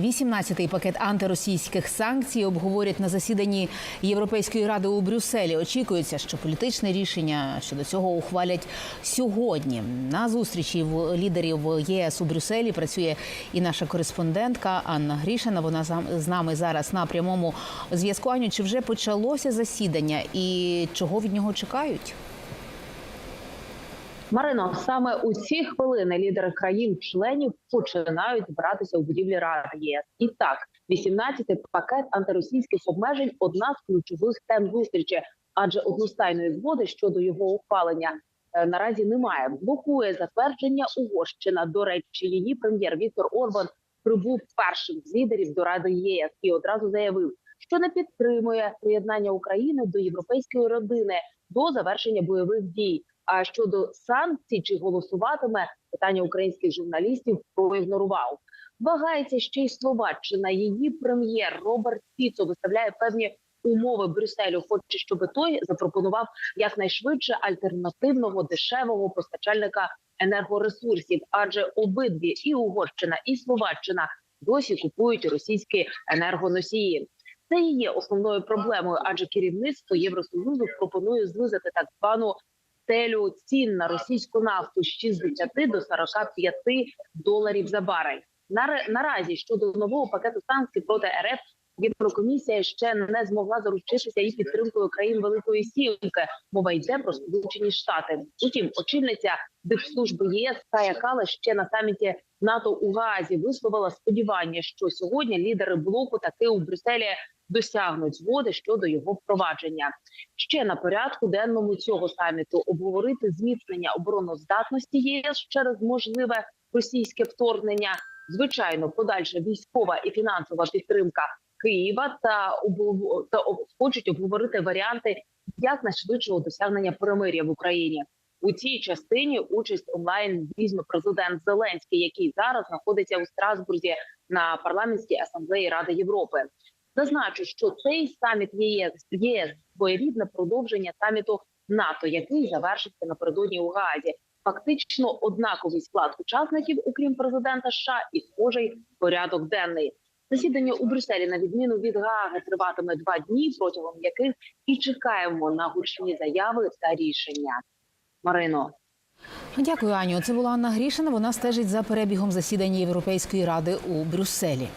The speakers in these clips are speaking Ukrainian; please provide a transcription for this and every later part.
18-й пакет антиросійських санкцій обговорять на засіданні Європейської ради у Брюсселі. Очікується, що політичне рішення щодо цього ухвалять сьогодні. На зустрічі в лідерів ЄС у Брюсселі працює і наша кореспондентка Анна Грішина. Вона з нами зараз на прямому зв'язку. Аню, чи вже почалося засідання і чого від нього чекають? Марино, саме у ці хвилини лідери країн-членів починають збиратися у будівлі Ради ЄС. І так, 18-й пакет антиросійських обмежень одна з ключових тем зустрічі, адже одностайної згоди щодо його ухвалення е, наразі немає. Блокує затвердження Угорщина. До речі, її прем'єр Віктор Орбан прибув першим з лідерів до Ради ЄС і одразу заявив, що не підтримує приєднання України до європейської родини до завершення бойових дій. А щодо санкцій чи голосуватиме питання українських журналістів проігнорував. Вагається ще й Словаччина. Її прем'єр Роберт Фіцо виставляє певні умови Брюсселю. Хоче, щоб той запропонував якнайшвидше альтернативного дешевого постачальника енергоресурсів, адже обидві і Угорщина, і Словаччина досі купують російські енергоносії. Це і є основною проблемою, адже керівництво Євросоюзу пропонує знизити так звану стелю цін на російську нафту з 60 до 45 доларів за барель. Наразі щодо нового пакету санкцій проти РФ Єврокомісія ще не змогла заручитися і підтримкою країн Великої Сімки. Мова йде про Сполучені Штати. Утім, очільниця дипслужби ЄС Кая Кала ще на саміті НАТО у Гаазі висловила сподівання, що сьогодні лідери блоку таки у Брюсселі досягнуть згоди щодо його впровадження. Ще на порядку денному цього саміту обговорити зміцнення обороноздатності єС через можливе російське вторгнення. Звичайно, подальша військова і фінансова підтримка Києва та обов- та хочуть обговорити варіанти якнайшвидшого досягнення перемир'я в Україні. У цій частині участь онлайн візьме президент Зеленський, який зараз знаходиться у Страсбурзі на парламентській асамблеї Ради Європи. Зазначу, що цей саміт ЄС ЄС своєрідне продовження саміту НАТО, який завершився напередодні у Гаазі. Фактично однаковий склад учасників, окрім президента США, і схожий порядок денний. Засідання у Брюсселі, на відміну від Гааги, триватиме два дні, протягом яких і чекаємо на гучні заяви та рішення. Марино. Дякую, Аню. Це була Анна Грішина. Вона стежить за перебігом засідання Європейської ради у Брюсселі.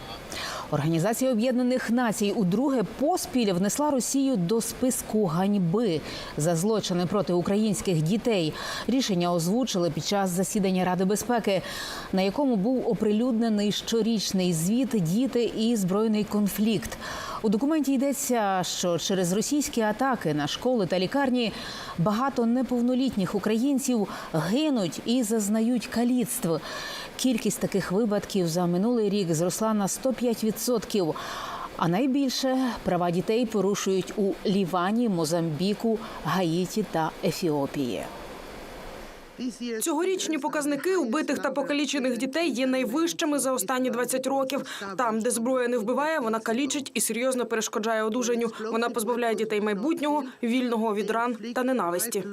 Організація Об'єднаних Націй удруге поспіль внесла Росію до списку ганьби за злочини проти українських дітей. Рішення озвучили під час засідання Ради безпеки, на якому був оприлюднений щорічний звіт діти і збройний конфлікт. У документі йдеться, що через російські атаки на школи та лікарні багато неповнолітніх українців гинуть і зазнають каліцтв. Кількість таких випадків за минулий рік зросла на 105%. А найбільше права дітей порушують у Лівані, Мозамбіку, Гаїті та Ефіопії. Цьогорічні показники убитих та покалічених дітей є найвищими за останні 20 років. Там, де зброя не вбиває, вона калічить і серйозно перешкоджає одужанню. Вона позбавляє дітей майбутнього, вільного від ран та ненависті.